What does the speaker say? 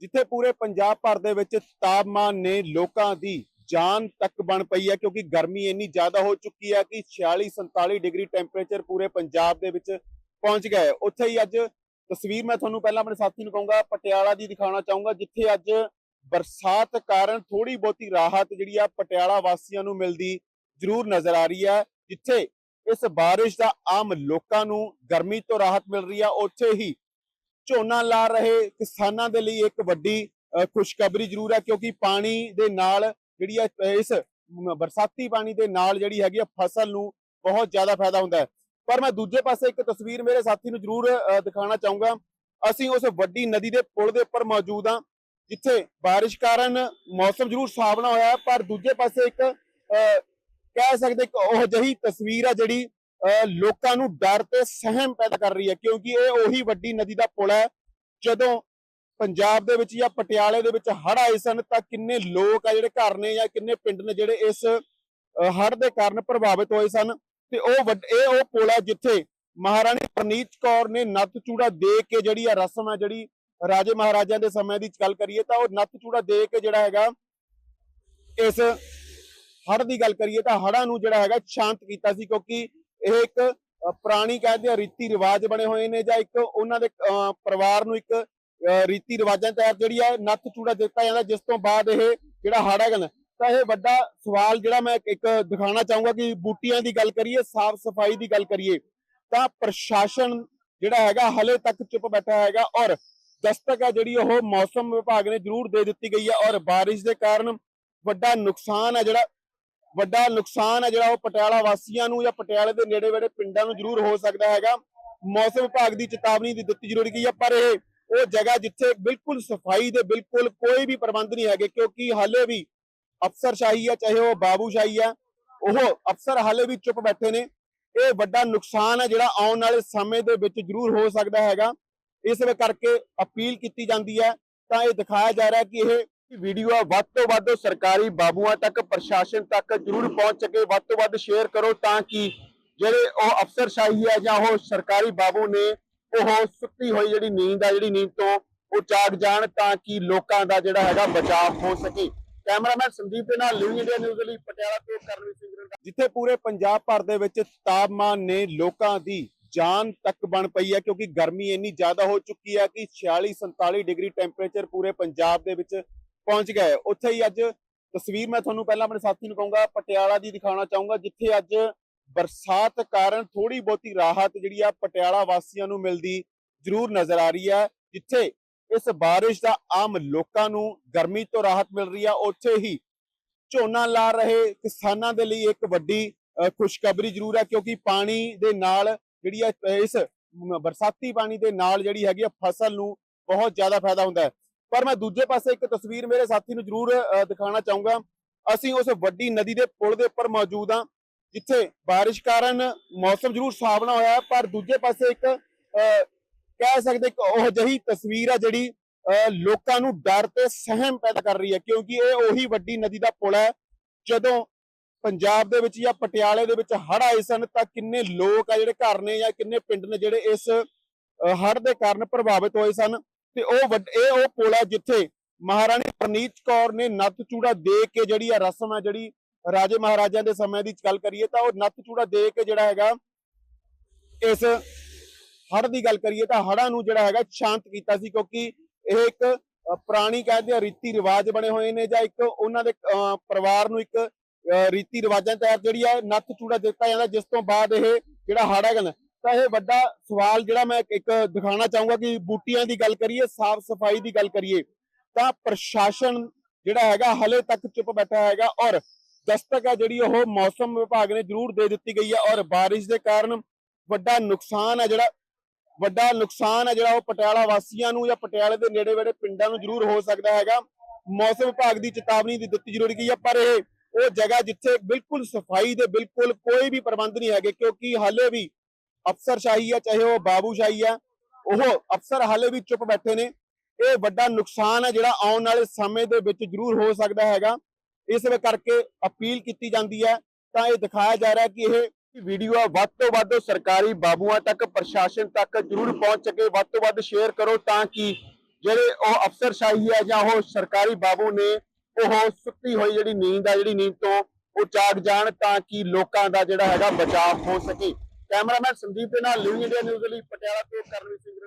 ਜਿੱਥੇ ਪੂਰੇ ਪੰਜਾਬ ਭਰ ਦੇ ਵਿੱਚ ਤਾਪਮਾਨ ਨੇ ਲੋਕਾਂ ਦੀ ਜਾਨ ਤੱਕ ਬਣ ਪਈ ਹੈ, ਕਿਉਂਕਿ ਗਰਮੀ ਇੰਨੀ ਜ਼ਿਆਦਾ ਹੋ ਚੁੱਕੀ ਹੈ ਕਿ 46 47 ਡਿਗਰੀ ਟੈਂਪਰੇਚਰ ਪੂਰੇ ਪੰਜਾਬ ਦੇ ਵਿੱਚ ਪਹੁੰਚ ਗਿਆ ਹੈ। ਉੱਥੇ ਹੀ ਅੱਜ ਤਸਵੀਰ ਮੈਂ ਤੁਹਾਨੂੰ ਪਹਿਲਾਂ ਆਪਣੇ ਸਾਥੀ ਨੂੰ ਕਹੂੰਗਾ, ਪਟਿਆਲਾ ਦੀ ਦਿਖਾਉਣਾ ਚਾਹੂੰਗਾ, ਜਿੱਥੇ ਅੱਜ ਬਰਸਾਤ ਕਾਰਨ ਥੋੜੀ ਬਹੁਤੀ ਰਾਹਤ ਜਿਹੜੀ ਆ ਪਟਿਆਲਾ ਵਾਸੀਆਂ ਨੂੰ ਮਿਲਦੀ ਜ਼ਰੂਰ ਨਜ਼ਰ ਆ ਰਹੀ ਹੈ, ਜਿੱਥੇ ਇਸ ਬਾਰਿਸ਼ ਦਾ ਆਮ ਲੋਕਾਂ ਨੂੰ ਗਰਮੀ ਤੋਂ ਰਾਹਤ ਮਿਲ ਰਹੀ ਹੈ। ਉੱਥੇ ਹੀ ਝੋਨਾ ਲਾ ਰਹੇ ਕਿਸਾਨਾਂ ਦੇ ਲਈ ਇੱਕ ਵੱਡੀ ਖੁਸ਼ਖਬਰੀ ਜ਼ਰੂਰ ਹੈ ਕਿਉਂਕਿ ਪਾਣੀ ਦੇ ਨਾਲ ਜਿਹੜੀ ਹੈ ਇਸ ਬਰਸਾਤੀ ਪਾਣੀ ਦੇ ਨਾਲ ਜਿਹੜੀ ਹੈਗੀ ਆ ਫਸਲ ਨੂੰ ਬਹੁਤ ਜ਼ਿਆਦਾ ਫਾਇਦਾ ਹੁੰਦਾ ਹੈ। ਪਰ ਮੈਂ ਦੂਜੇ ਪਾਸੇ ਇੱਕ ਤਸਵੀਰ ਮੇਰੇ ਸਾਥੀ ਨੂੰ ਜ਼ਰੂਰ ਅ, ਦਿਖਾਉਣਾ ਚਾਹੂੰਗਾ। ਅਸੀਂ ਉਸ ਵੱਡੀ ਨਦੀ ਦੇ ਪੁਲ ਦੇ ਉੱਪਰ ਮੌਜੂਦ ਹਾਂ ਜਿੱਥੇ ਬਾਰਿਸ਼ ਕਾਰਨ ਮੌਸਮ ਜ਼ਰੂਰ ਸੁਹਾਵਣਾ ਹੋਇਆ ਪਰ ਦੂਜੇ ਪਾਸੇ ਇੱਕ ਅ, ਕਹਿ ਸਕਦੇ ਇੱਕ ਉਹ ਜਿਹੀ ਤਸਵੀਰ ਆ ਜਿਹੜੀ ਲੋਕਾਂ ਨੂੰ ਡਰ ਤੇ ਸਹਿਮ ਪੈਦਾ ਕਰ ਰਹੀ ਹੈ ਕਿਉਂਕਿ ਇਹ ਉਹੀ ਵੱਡੀ ਨਦੀ ਦਾ ਪੁਲ ਹੈ ਜਦੋਂ ਪੰਜਾਬ ਦੇ ਵਿੱਚ ਜਾਂ ਪਟਿਆਲੇ ਦੇ ਵਿੱਚ ਹੜ ਆਏ ਸਨ ਤਾਂ ਕਿੰਨੇ ਲੋਕ ਆ ਜਿਹੜੇ ਘਰ ਨੇ ਜਾਂ ਕਿੰਨੇ ਪਿੰਡ ਨੇ ਜਿਹੜੇ ਇਸ ਅ, ਹੜ੍ਹ ਦੇ ਕਾਰਨ ਪ੍ਰਭਾਵਿਤ ਹੋਏ ਸਨ ਤੇ ਉਹ ਇਹ ਉਹ ਪੁਲ ਹੈ ਜਿੱਥੇ ਮਹਾਰਾਣੀ ਪ੍ਰਨੀਤ ਕੌਰ ਨੇ ਨੱਤ ਚੂੜਾ ਦੇ ਕੇ ਜਿਹੜੀ ਆ ਰਸਮ ਹੈ ਜਿਹੜੀ ਰਾਜੇ ਮਹਾਰਾਜਿਆਂ ਦੇ ਸਮੇਂ ਦੀ ਗੱਲ ਕਰੀਏ ਤਾਂ ਉਹ ਨੱਤ ਚੂੜਾ ਦੇ ਕੇ ਜਿਹੜਾ ਹੈਗਾ ਇਸ ਹੜ ਦੀ ਗੱਲ ਕਰੀਏ ਤਾਂ ਹੜ੍ਹਾਂ ਨੂੰ ਜਿਹੜਾ ਹੈਗਾ ਸ਼ਾਂਤ ਕੀਤਾ ਸੀ ਕਿਉਂਕਿ ਇਹ ਇੱਕ ਪੁਰਾਣੀ ਕਹਿੰਦੇ ਆ ਰੀਤੀ ਰਿਵਾਜ ਬਣੇ ਹੋਏ ਨੇ ਜਾਂ ਇੱਕ ਉਹਨਾਂ ਦੇ ਪਰਿਵਾਰ ਨੂੰ ਇੱਕ ਰੀਤੀ ਰਿਵਾਜਾਂ ਤਹਿਤ ਜਿਹੜੀ ਹੈ ਨੱਥ ਚੂੜਾ ਦਿੱਤਾ ਜਾਂਦਾ ਜਿਸ ਤੋਂ ਬਾਅਦ ਇਹ ਜਿਹੜਾ ਹੜ੍ਹ ਹੈਗਾ ਤਾਂ ਇਹ ਵੱਡਾ ਸਵਾਲ ਜਿਹੜਾ ਮੈਂ ਇੱਕ ਦਿਖਾਉਣਾ ਚਾਹੂੰਗਾ ਕਿ ਬੂਟੀਆਂ ਦੀ ਗੱਲ ਕਰੀਏ, ਸਾਫ਼ ਸਫ਼ਾਈ ਦੀ ਗੱਲ ਕਰੀਏ, ਤਾਂ ਪ੍ਰਸ਼ਾਸਨ ਜਿਹੜਾ ਹੈਗਾ ਹਲੇ ਤੱਕ ਚੁੱਪ ਬੈਠਾ ਹੈਗਾ ਔਰ ਦਸਤਕ ਹੈ ਜਿਹੜੀ ਉਹ ਮੌਸਮ ਵਿਭਾਗ ਨੇ ਜ਼ਰੂਰ ਦੇ ਦਿੱਤੀ ਗਈ ਹੈ ਔਰ ਬਾਰਿਸ਼ ਦੇ ਕਾਰਨ ਵੱਡਾ ਨੁਕਸਾਨ ਹੈ ਜਿਹੜਾ ਵੱਡਾ ਨੁਕਸਾਨ ਹੈ ਜਿਹੜਾ ਉਹ ਪਟਿਆਲਾ ਵਾਸੀਆਂ ਨੂੰ ਜਾਂ ਪਟਿਆਲੇ ਦੇ ਨੇੜੇ ਵੇੜੇ ਪਿੰਡਾਂ ਨੂੰ ਜ਼ਰੂਰ ਹੋ ਸਕਦਾ ਹੈਗਾ। ਮੌਸਮ ਵਿਭਾਗ ਦੀ ਚੇਤਾਵਨੀ ਦੀ ਦਿੱਤੀ ਜ਼ਰੂਰ ਗਈ ਹੈ ਪਰ ਇਹ, ਉਹ ਜਗ੍ਹਾ ਜਿੱਥੇ ਬਿਲਕੁਲ ਸਫ਼ਾਈ ਦੇ ਬਿਲਕੁਲ ਕੋਈ ਵੀ ਪ੍ਰਬੰਧ ਨਹੀਂ ਹੈਗੇ, ਕਿਉਂਕਿ ਹਾਲੇ ਵੀ ਅਫਸਰਸ਼ਾਹੀ ਹੈ ਚਾਹੇ ਉਹ ਬਾਬੂਸ਼ਾਹੀ ਹੈ ਉਹ ਅਫਸਰ ਹਾਲੇ ਵੀ ਚੁੱਪ ਬੈਠੇ ਨੇ। ਇਹ ਵੱਡਾ ਨੁਕਸਾਨ ਹੈ ਜਿਹੜਾ ਆਉਣ ਵਾਲੇ ਸਮੇਂ ਦੇ ਵਿੱਚ ਜ਼ਰੂਰ ਹੋ ਸਕਦਾ ਹੈਗਾ। ਇਸ ਕਰਕੇ ਅਪੀਲ ਕੀਤੀ ਜਾਂਦੀ ਹੈ। ਤਾਂ ਇਹ ਦਿਖਾਇਆ ਜਾ ਰਿਹਾ ਕਿ ਇਹ ਵੀਡੀਓ ਆ, ਵੱਧ ਤੋਂ ਵੱਧ ਸਰਕਾਰੀ ਬਾਬੂਆਂ ਤੱਕ, ਪ੍ਰਸ਼ਾਸਨ ਤੱਕ ਜ਼ਰੂਰ ਪਹੁੰਚ ਸਕੇ, ਵੱਧ ਤੋਂ ਵੱਧ ਸ਼ੇਅਰ ਕਰੋ ਤਾਂ ਕਿ ਜਿਹੜੇ ਉਹ ਅਫਸਰਸ਼ਾਹੀ ਹੈ ਜਾਂ ਉਹ ਸਰਕਾਰੀ ਬਾਬੂ ਨੇ, ਉਹ ਸੁੱਤੀ ਹੋਈ ਜਿਹੜੀ ਨੀਂਦ ਆ, ਜਿਹੜੀ ਨੀਂਦ ਤੋਂ ਉਹ ਜਾਗ ਜਾਣ ਤਾਂ ਕਿ ਲੋਕਾਂ ਦਾ ਜਿਹੜਾ ਹੈਗਾ ਬਚਾਅ ਹੋ ਸਕੇ ਕੈਮਰਾਮੈਨ ਸੰਦੀਪ ਦੇ ਨਾਲ ਲਿਵ ਇੰਡੀਆ ਨਿਊਜ਼ ਲਈ ਪਟਿਆਲਾ ਤੋਂ ਕਰਨਵੀਰ ਸਿੰਘ ਰੰਧਾਵਾ। ਜਿੱਥੇ ਪੂਰੇ ਪੰਜਾਬ ਭਰ ਦੇ ਵਿੱਚ ਤਾਪਮਾਨ ਨੇ ਲੋਕਾਂ ਦੀ ਜਾਨ ਤੱਕ ਬਣ ਪਈ ਹੈ, ਕਿਉਂਕਿ ਗਰਮੀ ਇੰਨੀ ਜ਼ਿਆਦਾ ਹੋ ਚੁੱਕੀ ਹੈ ਕਿ 46 47 ਡਿਗਰੀ ਟੈਂਪਰੇਚਰ ਪੂਰੇ ਪੰਜਾਬ ਦੇ ਵਿੱਚ ਪਹੁੰਚ ਗਿਆ ਉੱਥੇ ਹੀ ਅੱਜ ਤਸਵੀਰ ਮੈਂ ਤੁਹਾਨੂੰ ਪਹਿਲਾਂ ਆਪਣੇ ਸਾਥੀ ਨੂੰ ਕਹੂੰਗਾ ਪਟਿਆਲਾ ਦੀ ਦਿਖਾਉਣਾ ਚਾਹੂੰਗਾ ਜਿੱਥੇ ਅੱਜ ਬਰਸਾਤ ਕਾਰਨ ਥੋੜੀ ਬਹੁਤੀ ਰਾਹਤ ਜਿਹੜੀ ਆ ਪਟਿਆਲਾ ਵਾਸੀਆਂ ਨੂੰ ਮਿਲਦੀ ਜ਼ਰੂਰ ਨਜ਼ਰ ਆ ਰਹੀ ਹੈ ਜਿੱਥੇ ਇਸ ਬਾਰਿਸ਼ ਦਾ ਆਮ ਲੋਕਾਂ ਨੂੰ ਗਰਮੀ ਤੋਂ ਰਾਹਤ ਮਿਲ ਰਹੀ ਹੈ ਉੱਥੇ ਹੀ ਝੋਨਾ ਲਾ ਰਹੇ ਕਿਸਾਨਾਂ ਦੇ ਲਈ ਇੱਕ ਵੱਡੀ ਅ, ਖੁਸ਼ਖਬਰੀ ਜ਼ਰੂਰ ਹੈ ਕਿਉਂਕਿ ਪਾਣੀ ਦੇ ਨਾਲ ਜਿਹੜੀ ਹੈ ਇਸ ਬਰਸਾਤੀ ਪਾਣੀ ਦੇ ਨਾਲ ਜਿਹੜੀ ਹੈਗੀ ਆ ਫਸਲ ਨੂੰ ਬਹੁਤ ਜ਼ਿਆਦਾ ਫਾਇਦਾ ਹੁੰਦਾ ਹੈ। ਪਰ ਮੈਂ ਦੂਜੇ ਪਾਸੇ ਇੱਕ ਤਸਵੀਰ ਮੇਰੇ ਸਾਥੀ ਨੂੰ ਜ਼ਰੂਰ ਅ, ਦਿਖਾਉਣਾ ਚਾਹੂੰਗਾ। ਅਸੀਂ ਉਸ ਵੱਡੀ ਨਦੀ ਦੇ ਪੁਲ ਦੇ ਉੱਪਰ ਮੌਜੂਦ ਹਾਂ ਜਿੱਥੇ ਬਾਰਿਸ਼ ਕਾਰਨ ਮੌਸਮ ਜ਼ਰੂਰ ਸੁਹਾਵਣਾ ਹੋਇਆ ਪਰ ਦੂਜੇ ਪਾਸੇ ਇੱਕ ਅ, ਕਹਿ ਸਕਦੇ ਇੱਕ ਉਹ ਜਿਹੀ ਤਸਵੀਰ ਆ ਜਿਹੜੀ ਅ, ਲੋਕਾਂ ਨੂੰ ਡਰ ਤੇ ਸਹਿਮ ਪੈਦਾ ਕਰ ਰਹੀ ਹੈ ਕਿਉਂਕਿ ਇਹ ਉਹੀ ਵੱਡੀ ਨਦੀ ਦਾ ਪੁਲ ਹੈ। ਜਦੋਂ ਪੰਜਾਬ ਦੇ ਵਿੱਚ ਜਾਂ ਪਟਿਆਲੇ ਦੇ ਵਿੱਚ ਹੜ੍ਹ ਆਏ ਸਨ ਤਾਂ ਕਿੰਨੇ ਲੋਕ ਆ ਜਿਹੜੇ ਘਰ ਨੇ ਜਾਂ ਕਿੰਨੇ ਪਿੰਡ ਨੇ ਜਿਹੜੇ ਇਸ ਅ, ਹੜ੍ਹ ਦੇ ਕਾਰਨ ਪ੍ਰਭਾਵਿਤ ਹੋਏ ਸਨ। ਤੇ ਉਹ ਵੱਡ- ਇਹ ਉਹ ਪੁਲ ਹੈ ਜਿੱਥੇ ਮਹਾਰਾਣੀ ਪ੍ਰਨੀਤ ਕੌਰ ਨੇ ਨੱਤ ਚੂੜਾ ਦੇ ਕੇ ਜਿਹੜੀ ਆ ਰਸਮ ਹੈ ਜਿਹੜੀ ਰਾਜੇ ਮਹਾਰਾਜਿਆਂ ਦੇ ਸਮੇਂ ਦੀ ਗੱਲ ਕਰੀਏ ਤਾਂ ਉਹ ਨੱਥ ਚੂੜਾ ਦੇ ਕੇ ਜਿਹੜਾ ਹੈਗਾ ਇਸ ਹੜ ਦੀ ਗੱਲ ਕਰੀਏ ਤਾਂ ਹੜ੍ਹਾਂ ਨੂੰ ਜਿਹੜਾ ਹੈਗਾ ਸ਼ਾਂਤ ਕੀਤਾ ਸੀ ਕਿਉਂਕਿ ਇਹ ਇੱਕ ਪੁਰਾਣੀ ਕਹਿੰਦੇ ਆ ਰੀਤੀ ਰਿਵਾਜ ਬਣੇ ਹੋਏ ਨੇ ਜਾਂ ਇੱਕ ਉਹਨਾਂ ਦੇ ਅ, ਪਰਿਵਾਰ ਨੂੰ ਇੱਕ ਅ, ਰੀਤੀ ਰਿਵਾਜਾਂ ਤਹਿਤ ਜਿਹੜੀ ਹੈ ਨੱਥ ਚੂੜਾ ਦਿੱਤਾ ਜਾਂਦਾ ਜਿਸ ਤੋਂ ਬਾਅਦ ਇਹ ਜਿਹੜਾ ਹੜ ਹੈਗਾ ਤਾਂ ਇਹ ਵੱਡਾ ਸਵਾਲ ਜਿਹੜਾ ਮੈਂ ਇੱਕ ਦਿਖਾਉਣਾ ਚਾਹੂੰਗਾ ਕਿ ਬੂਟੀਆਂ ਦੀ ਗੱਲ ਕਰੀਏ, ਸਾਫ਼ ਸਫ਼ਾਈ ਦੀ ਗੱਲ ਕਰੀਏ, ਤਾਂ ਪ੍ਰਸ਼ਾਸਨ ਜਿਹੜਾ ਹੈਗਾ ਹਲੇ ਤੱਕ ਚੁੱਪ ਬੈਠਾ ਹੈਗਾ ਔਰ ਦਸਤਕ ਹੈ ਜਿਹੜੀ ਉਹ ਮੌਸਮ ਵਿਭਾਗ ਨੇ ਜ਼ਰੂਰ ਦੇ ਦਿੱਤੀ ਗਈ ਹੈ ਔਰ ਬਾਰਿਸ਼ ਦੇ ਕਾਰਨ ਵੱਡਾ ਨੁਕਸਾਨ ਹੈ ਜਿਹੜਾ, ਵੱਡਾ ਨੁਕਸਾਨ ਹੈ ਜਿਹੜਾ ਉਹ ਪਟਿਆਲਾ ਵਾਸੀਆਂ ਨੂੰ ਜਾਂ ਪਟਿਆਲੇ ਦੇ ਨੇੜੇ ਵੇੜੇ ਪਿੰਡਾਂ ਨੂੰ ਜ਼ਰੂਰ ਹੋ ਸਕਦਾ ਹੈਗਾ। ਮੌਸਮ ਵਿਭਾਗ ਦੀ ਚੇਤਾਵਨੀ ਦੀ ਦਿੱਤੀ ਜ਼ਰੂਰ ਗਈ ਹੈ ਪਰ ਇਹ, ਉਹ ਜਗ੍ਹਾ ਜਿੱਥੇ ਬਿਲਕੁਲ ਸਫ਼ਾਈ ਦੇ ਬਿਲਕੁਲ ਕੋਈ ਵੀ ਪ੍ਰਬੰਧ ਨਹੀਂ ਹੈਗੇ, ਕਿਉਂਕਿ ਹਾਲੇ ਵੀ ਅਫਸਰਸ਼ਾਹੀ ਹੈ ਚਾਹੇ ਉਹ ਬਾਬੂਸ਼ਾਹੀ ਹੈ ਉਹ ਅਫਸਰ ਹਾਲੇ ਵੀ ਚੁੱਪ ਬੈਠੇ ਨੇ। ਇਹ ਵੱਡਾ ਨੁਕਸਾਨ ਹੈ ਜਿਹੜਾ ਆਉਣ ਵਾਲੇ ਸਮੇਂ ਦੇ ਵਿੱਚ ਜ਼ਰੂਰ ਹੋ ਸਕਦਾ ਹੈਗਾ। ਇਸ ਵੇ ਕਰਕੇ ਅਪੀਲ ਕੀਤੀ ਜਾਂਦੀ ਹੈ ਤਾਂ ਇਹ ਦਿਖਾਇਆ ਜਾ ਰਿਹਾ ਕਿ ਇਹ ਵੀਡੀਓ ਆ, ਵੱਧ ਤੋਂ ਵੱਧ ਸਰਕਾਰੀ ਬਾਬੂਆਂ ਤੱਕ, ਪ੍ਰਸ਼ਾਸਨ ਤੱਕ ਜ਼ਰੂਰ ਪਹੁੰਚ ਸਕੇ। ਵੱਧ ਤੋਂ ਵੱਧ ਸ਼ੇਅਰ ਕਰੋ ਤਾਂ ਕਿ ਜਿਹੜੇ ਉਹ ਅਫਸਰਸ਼ਾਹੀ ਹੈ ਜਾਂ ਉਹ ਸਰਕਾਰੀ ਬਾਬੂ ਨੇ, ਉਹ ਸੁੱਤੀ ਹੋਈ ਜਿਹੜੀ ਨੀਂਦ ਆ, ਜਿਹੜੀ ਨੀਂਦ ਤੋਂ ਉਹ ਜਾਗ ਜਾਣ ਤਾਂ ਕਿ ਲੋਕਾਂ ਦਾ ਜਿਹੜਾ ਹੈਗਾ ਬਚਾਅ ਹੋ ਸਕੇ। ਕੈਮਰਾਮੈਨ ਸੰਦੀਪ ਦੇ ਨਾਲ ਨਿਊ ਇੰਡੀਆ ਨਿਊਜ਼ ਲਈ ਪਟਿਆਲਾ ਤੋਂ ਕਰਨ ਸਿੰਘ